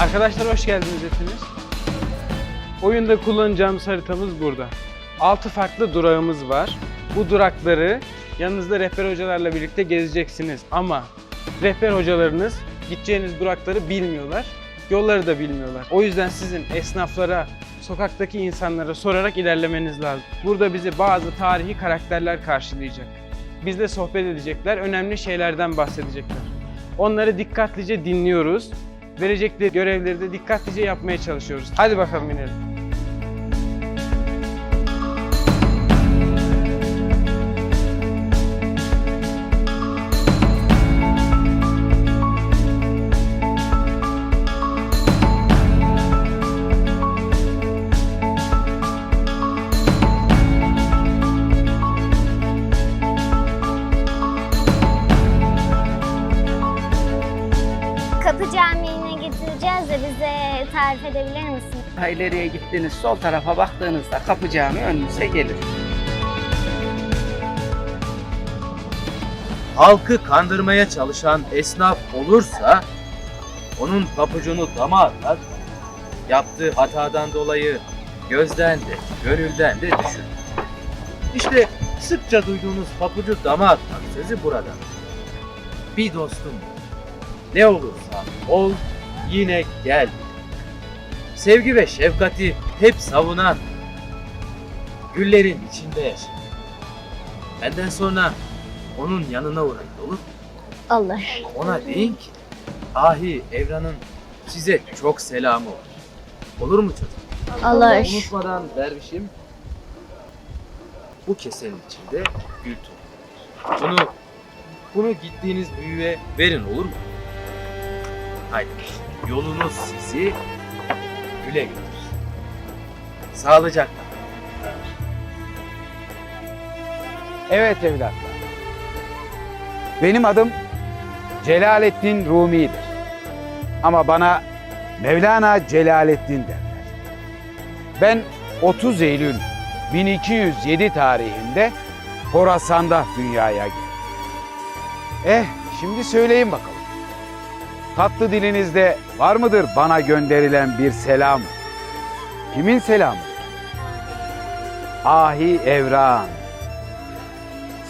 Arkadaşlar hoş geldiniz hepiniz. Oyunda kullanacağımız haritamız burada. 6 farklı durağımız var. Bu durakları yanınızda rehber hocalarla birlikte gezeceksiniz. Ama rehber hocalarınız gideceğiniz durakları bilmiyorlar. Yolları da bilmiyorlar. O yüzden sizin esnaflara, sokaktaki insanlara sorarak ilerlemeniz lazım. Burada bizi bazı tarihi karakterler karşılayacak. Bizle sohbet edecekler, önemli şeylerden bahsedecekler. Onları dikkatlice dinliyoruz. Verecekleri görevleri de dikkatlice yapmaya çalışıyoruz. Hadi bakalım inelim. Kapı de bize tarif edebilir misin? İleriye gittiniz sol tarafa baktığınızda kapı cami önünüze gelir. halkı kandırmaya çalışan esnaf olursa onun papucunu dama atar, yaptığı hatadan dolayı gözden de gönülden de düşür. İşte sıkça duyduğunuz papucu dama atmak sözü burada. Bir dostum ne olursa ol yine gel. Sevgi ve şefkati hep savunan güllerin içinde yaşa. Benden sonra onun yanına uğrayın olur. mu? Olur. Ona deyin ki ahi Evran'ın size çok selamı var. Olur mu çocuk? Olur. Unutmadan dervişim bu kesenin içinde gül. Bunu bunu gittiğiniz büyüye verin olur mu? Haydi yolunuz sizi güle götürsün. Sağlıcakla. Evet evlatlar. Benim adım Celaleddin Rumi'dir. Ama bana Mevlana Celaleddin derler. Ben 30 Eylül 1207 tarihinde Horasan'da dünyaya geldim. Eh, şimdi söyleyin bakalım. Tatlı dilinizde var mıdır bana gönderilen bir selam? Kimin selamı? Ahi Evran.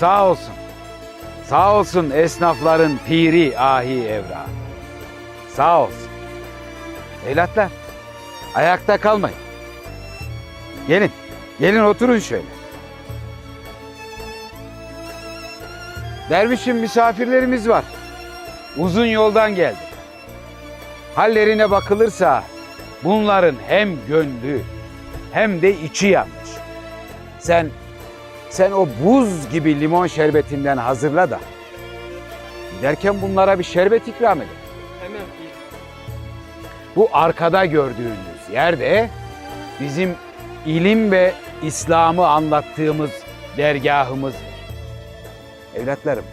Sağ olsun. Sağ olsun esnafların piri ahi evra. Sağ olsun. Evlatlar, ayakta kalmayın. Gelin, gelin oturun şöyle. Dervişim misafirlerimiz var. Uzun yoldan geldi. Hallerine bakılırsa bunların hem gönlü hem de içi yanmış. Sen sen o buz gibi limon şerbetinden hazırla da. Giderken bunlara bir şerbet ikram edin. Hemen Bu arkada gördüğünüz yerde bizim ilim ve İslam'ı anlattığımız dergahımız. Evlatlarım,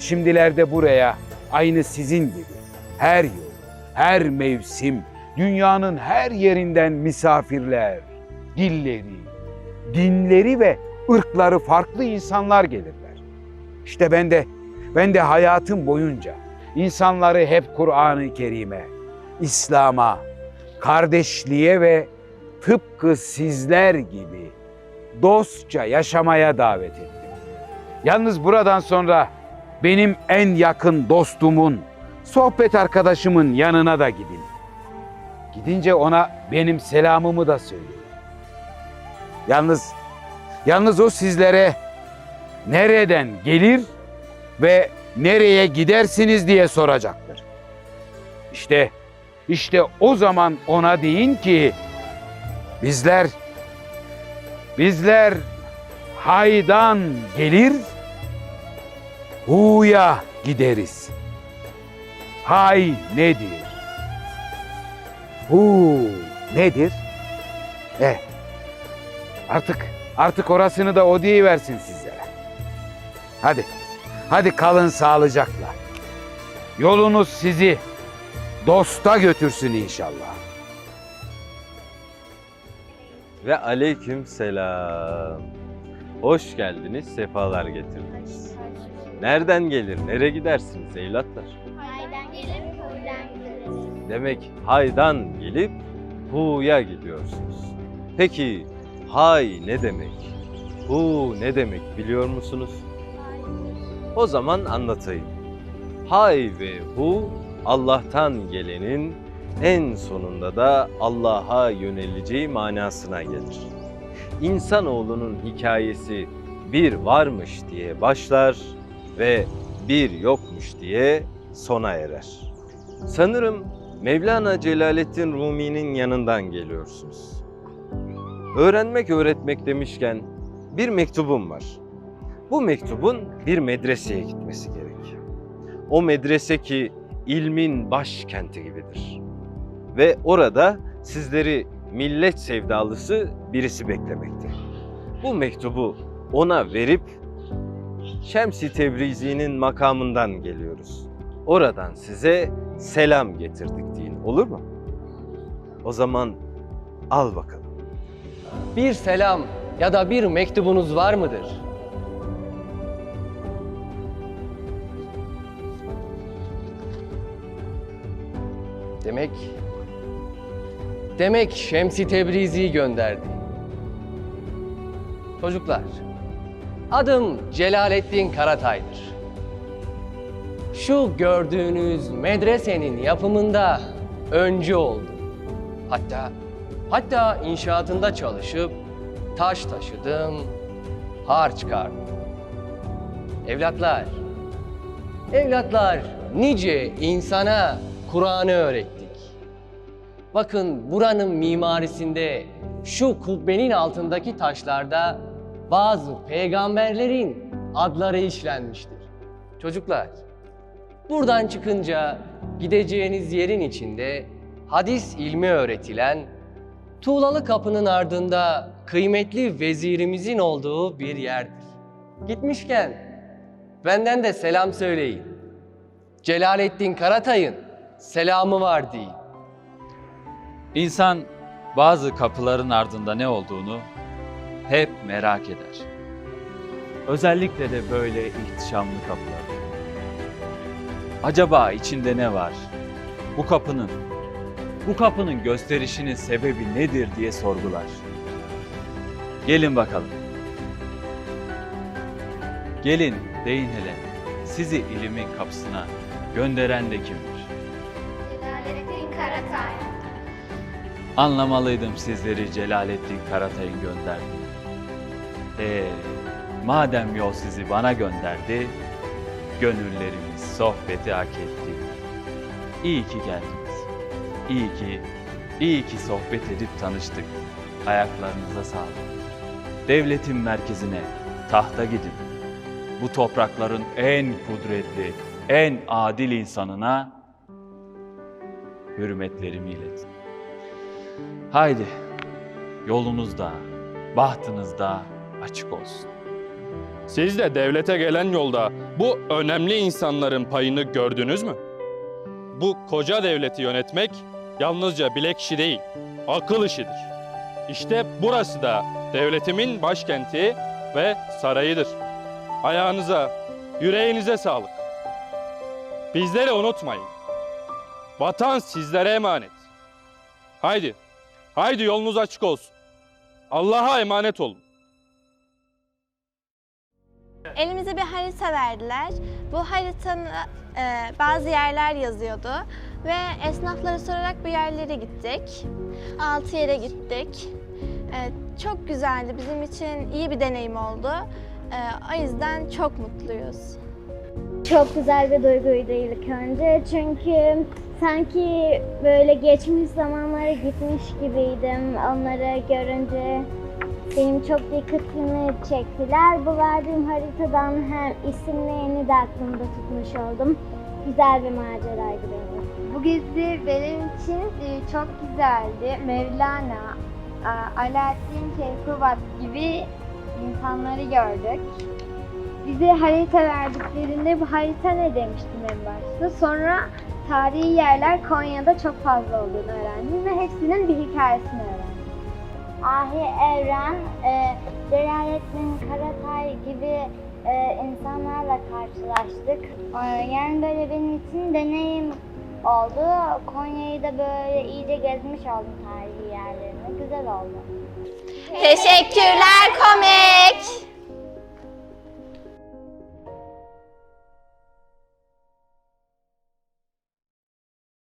şimdilerde buraya aynı sizin gibi her yıl, her mevsim, dünyanın her yerinden misafirler, dilleri, dinleri ve ırkları farklı insanlar gelirler. İşte ben de ben de hayatım boyunca insanları hep Kur'an-ı Kerim'e, İslam'a, kardeşliğe ve tıpkı sizler gibi dostça yaşamaya davet ettim. Yalnız buradan sonra benim en yakın dostumun, sohbet arkadaşımın yanına da gidin. Gidince ona benim selamımı da söyleyin. Yalnız Yalnız o sizlere nereden gelir ve nereye gidersiniz diye soracaktır. İşte işte o zaman ona deyin ki bizler bizler haydan gelir huya gideriz. Hay nedir? Hu nedir? Eh Artık artık orasını da o versin sizlere. Hadi. Hadi kalın sağlıcakla. Yolunuz sizi dosta götürsün inşallah. Ve aleyküm selam. Hoş geldiniz, sefalar getirdiniz. Nereden gelir, nereye gidersiniz evlatlar? Demek haydan gelip hu'ya gidiyorsunuz. Peki hay ne demek? Hu ne demek biliyor musunuz? O zaman anlatayım. Hay ve hu Allah'tan gelenin en sonunda da Allah'a yöneleceği manasına gelir. İnsanoğlunun hikayesi bir varmış diye başlar ve bir yokmuş diye sona erer. Sanırım Mevlana Celaleddin Rumi'nin yanından geliyorsunuz. Öğrenmek öğretmek demişken bir mektubum var. Bu mektubun bir medreseye gitmesi gerek. O medrese ki ilmin başkenti gibidir. Ve orada sizleri millet sevdalısı birisi beklemekte. Bu mektubu ona verip Şems-i Tebrizi'nin makamından geliyoruz. Oradan size selam getirdik deyin. Olur mu? O zaman al bakalım. Bir selam ya da bir mektubunuz var mıdır? Demek Demek Şemsi Tebrizi gönderdi. Çocuklar, adım Celaleddin Karatay'dır. Şu gördüğünüz medresenin yapımında öncü oldum. Hatta hatta inşaatında çalışıp taş taşıdım, har çıkardım. Evlatlar, evlatlar nice insana Kur'an'ı öğrettik. Bakın buranın mimarisinde şu kubbenin altındaki taşlarda bazı peygamberlerin adları işlenmiştir. Çocuklar, buradan çıkınca gideceğiniz yerin içinde hadis ilmi öğretilen Tuğlalı kapının ardında kıymetli vezirimizin olduğu bir yerdir. Gitmişken benden de selam söyleyin. Celaleddin Karatay'ın selamı var deyin. İnsan bazı kapıların ardında ne olduğunu hep merak eder. Özellikle de böyle ihtişamlı kapılar. Acaba içinde ne var? Bu kapının, bu kapının gösterişinin sebebi nedir diye sorgular. Gelin bakalım. Gelin deyin hele. Sizi ilimin kapısına gönderen de kimdir? Celaleddin Karatay. Anlamalıydım sizleri Celaleddin Karatay'ın gönderdiğini. Ee, madem yol sizi bana gönderdi, gönüllerimiz sohbeti hak etti. İyi ki geldiniz. İyi ki, iyi ki sohbet edip tanıştık. Ayaklarınıza sağlık. Devletin merkezine, tahta gidin. Bu toprakların en kudretli, en adil insanına hürmetlerimi iletin. Haydi yolunuzda, bahtınızda açık olsun. Siz de devlete gelen yolda bu önemli insanların payını gördünüz mü? Bu koca devleti yönetmek yalnızca bilek işi değil, akıl işidir. İşte burası da devletimin başkenti ve sarayıdır. Ayağınıza, yüreğinize sağlık. Bizleri unutmayın. Vatan sizlere emanet. Haydi, haydi yolunuz açık olsun. Allah'a emanet olun. Elimize bir harita verdiler. Bu haritanın e, bazı yerler yazıyordu ve esnaflara sorarak bu yerlere gittik. Altı yere gittik. E, çok güzeldi. Bizim için iyi bir deneyim oldu. E, o yüzden çok mutluyuz. Çok güzel bir duyguydu ilk önce çünkü sanki böyle geçmiş zamanlara gitmiş gibiydim. Onları görünce benim çok dikkatimi çektiler. Bu verdiğim haritadan hem isimlerini de aklımda tutmuş oldum. Güzel bir maceraydı benim için. Bu gezi benim için e, çok güzeldi. Mevlana, Alaaddin Keykubat gibi insanları gördük. Bize harita verdiklerinde bu harita ne demiştim en başta. Sonra tarihi yerler Konya'da çok fazla olduğunu öğrendim ve hepsinin bir hikayesini öğrendim. Ahi Evren, e, Celalettin Karatay gibi e, insanlarla karşılaştık. E, yani böyle benim için deneyim oldu. Konya'yı da böyle iyice gezmiş oldum tarihi yerlerini. Güzel oldu. Teşekkürler komik.